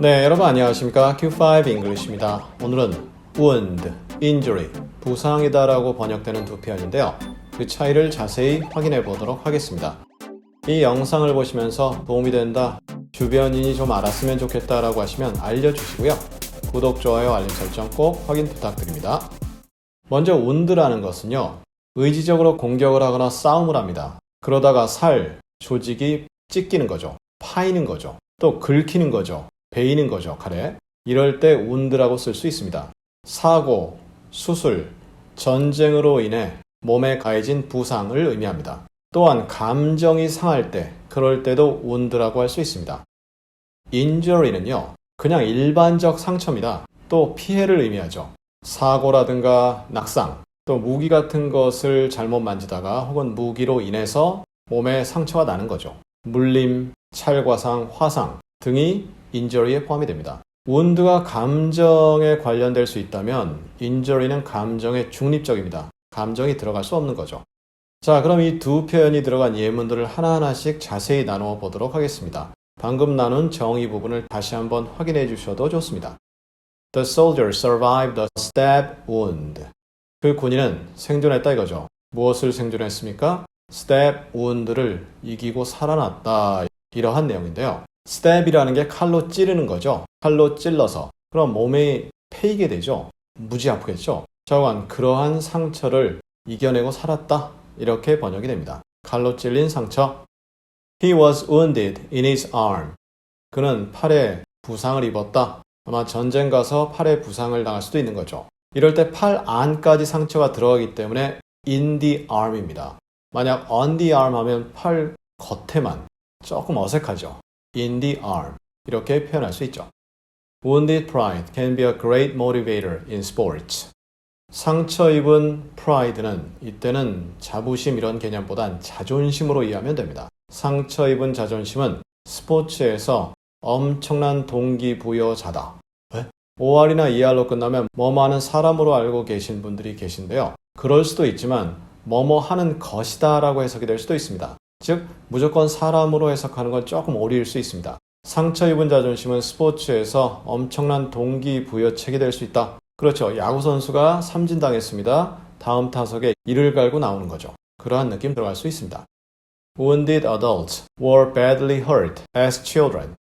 네, 여러분 안녕하십니까? Q5 English입니다. 오늘은 wound, injury, 부상이다라고 번역되는 두 표현인데요. 그 차이를 자세히 확인해 보도록 하겠습니다. 이 영상을 보시면서 도움이 된다, 주변인이 좀 알았으면 좋겠다라고 하시면 알려주시고요. 구독, 좋아요, 알림 설정 꼭 확인 부탁드립니다. 먼저 wound라는 것은요, 의지적으로 공격을 하거나 싸움을 합니다. 그러다가 살, 조직이 찢기는 거죠. 파이는 거죠. 또 긁히는 거죠. 베이는 거죠. 칼에. 이럴 때 wound라고 쓸 수 있습니다. 사고, 수술, 전쟁으로 인해 몸에 가해진 부상을 의미합니다. 또한 감정이 상할 때, 그럴 때도 wound라고 할 수 있습니다. injury는요, 그냥 일반적 상처입니다. 또 피해를 의미하죠. 사고라든가 낙상, 또 무기 같은 것을 잘못 만지다가 혹은 무기로 인해서 몸에 상처가 나는 거죠. 물림, 찰과상, 화상 등이 인저리에 포함이 됩니다. wound가 감정에 관련될 수 있다면 injury는 감정에 중립적입니다. 감정이 들어갈 수 없는 거죠. 자, 그럼 이 두 표현이 들어간 예문들을 하나하나씩 자세히 나누어 보도록 하겠습니다. 방금 나눈 정의 부분을 다시 한번 확인해 주셔도 좋습니다. The soldier survived the stab wound. 그 군인은 생존했다 이거죠. 무엇을 생존했습니까? stab wound를 이기고 살아났다. 이러한 내용인데요. Stab이라는 게 칼로 찌르는 거죠. 칼로 찔러서. 그럼 몸에 패이게 되죠. 무지 아프겠죠. 저간 그러한 상처를 이겨내고 살았다. 이렇게 번역이 됩니다. 칼로 찔린 상처. He was wounded in his arm. 그는 팔에 부상을 입었다. 아마 전쟁 가서 팔에 부상을 당할 수도 있는 거죠. 이럴 때 팔 안까지 상처가 들어가기 때문에 in the arm입니다. 만약 on the arm 하면 팔 겉에만 조금 어색하죠. In the arm 이렇게 표현할 수 있죠. Wounded pride can be a great motivator in sports. 상처 입은 pride는 이때는 자부심 이런 개념보단 자존심으로 이해하면 됩니다. 상처 입은 자존심은 스포츠에서 엄청난 동기부여자다. 왜? 5할이나 2할로 끝나면 뭐뭐 하는 사람으로 알고 계신 분들이 계신데요. 그럴 수도 있지만 뭐뭐 하는 것이다 라고 해석이 될 수도 있습니다. 즉, 무조건 사람으로 해석하는 건 조금 오리일 수 있습니다. 상처 입은 자존심은 스포츠에서 엄청난 동기부여책이 될 수 있다. 그렇죠. 야구선수가 삼진당했습니다. 다음 타석에 이를 갈고 나오는 거죠. 그러한 느낌 들어갈 수 있습니다. Wounded adults were badly hurt as children.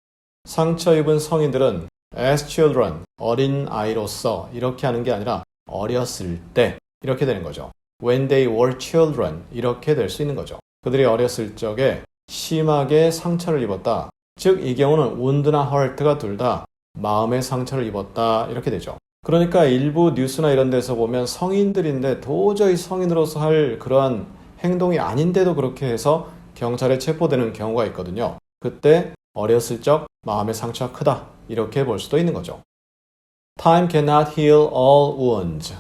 상처 입은 성인들은 as children, 어린 아이로서 이렇게 하는 게 아니라 어렸을 때 이렇게 되는 거죠. When they were children 이렇게 될 수 있는 거죠. 그들이 어렸을 적에 심하게 상처를 입었다. 즉 이 경우는 wound나 hurt가 둘 다 마음의 상처를 입었다 이렇게 되죠. 그러니까 일부 뉴스나 이런 데서 보면 성인들인데 도저히 성인으로서 할 그러한 행동이 아닌데도 그렇게 해서 경찰에 체포되는 경우가 있거든요. 그때 어렸을 적 마음의 상처가 크다. 이렇게 볼 수도 있는 거죠. Time cannot heal all wounds.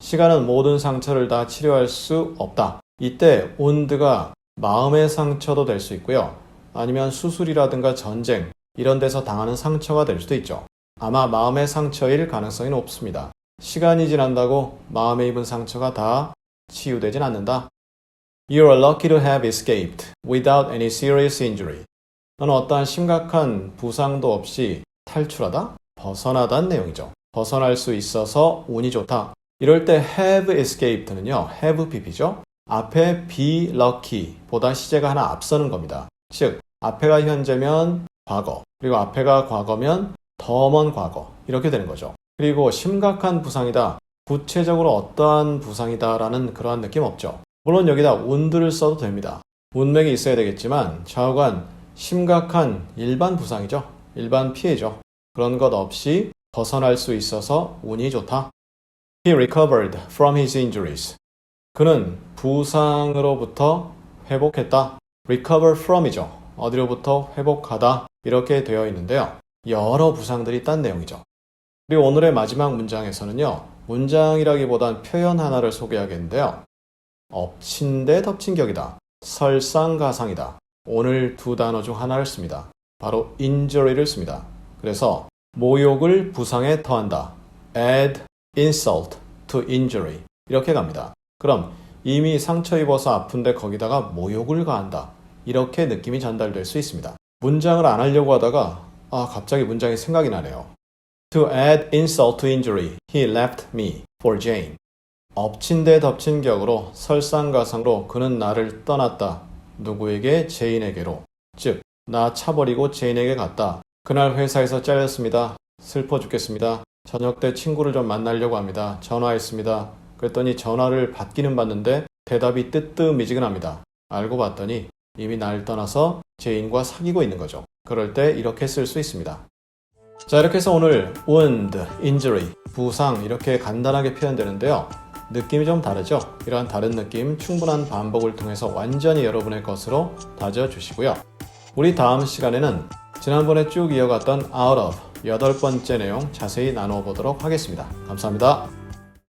시간은 모든 상처를 다 치료할 수 없다. 이때 wound가 마음의 상처도 될 수 있고요. 아니면 수술이라든가 전쟁 이런 데서 당하는 상처가 될 수도 있죠. 아마 마음의 상처일 가능성이 높습니다. 시간이 지난다고 마음에 입은 상처가 다 치유되진 않는다. You are lucky to have escaped without any serious injury. 너는 어떠한 심각한 부상도 없이 탈출하다? 벗어나다는 내용이죠. 벗어날 수 있어서 운이 좋다. 이럴 때 have escaped는요, have pp죠. 앞에 be lucky 보다 시제가 하나 앞서는 겁니다. 즉, 앞에가 현재면 과거, 그리고 앞에가 과거면 더 먼 과거, 이렇게 되는 거죠. 그리고 심각한 부상이다. 구체적으로 어떠한 부상이다라는 그러한 느낌 없죠. 물론 여기다 운들을 써도 됩니다. 운맥이 있어야 되겠지만 좌우간 심각한 일반 부상이죠. 일반 피해죠. 그런 것 없이 벗어날 수 있어서 운이 좋다. He recovered from his injuries. 그는 부상으로부터 회복했다. recover from이죠. 어디로부터 회복하다. 이렇게 되어 있는데요. 여러 부상들이 딴 내용이죠. 그리고 오늘의 마지막 문장에서는요. 문장이라기보단 표현 하나를 소개하겠는데요. 엎친 데 덮친 격이다. 설상가상이다. 오늘 두 단어 중 하나를 씁니다. 바로 injury를 씁니다. 그래서 모욕을 부상에 더한다. add insult to injury. 이렇게 갑니다. 그럼 이미 상처 입어서 아픈데 거기다가 모욕을 가한다. 이렇게 느낌이 전달될 수 있습니다. 문장을 안 하려고 하다가 아, 갑자기 문장이 생각이 나네요. To add insult to injury, he left me for Jane. 엎친 데 덮친 격으로 설상가상으로 그는 나를 떠났다. 누구에게? 제인에게로. 즉, 나 차버리고 제인에게 갔다. 그날 회사에서 잘렸습니다. 슬퍼 죽겠습니다. 저녁 때 친구를 좀 만나려고 합니다. 전화했습니다. 그랬더니 전화를 받기는 받는데 대답이 뜨뜻미지근합니다. 알고 봤더니 이미 날 떠나서 제인과 사귀고 있는 거죠. 그럴 때 이렇게 쓸 수 있습니다. 자, 이렇게 해서 오늘 wound, injury, 부상 이렇게 간단하게 표현되는데요. 느낌이 좀 다르죠? 이러한 다른 느낌 충분한 반복을 통해서 완전히 여러분의 것으로 다져주시고요. 우리 다음 시간에는 지난번에 쭉 이어갔던 out of 여덟 번째 내용 자세히 나눠 보도록 하겠습니다. 감사합니다.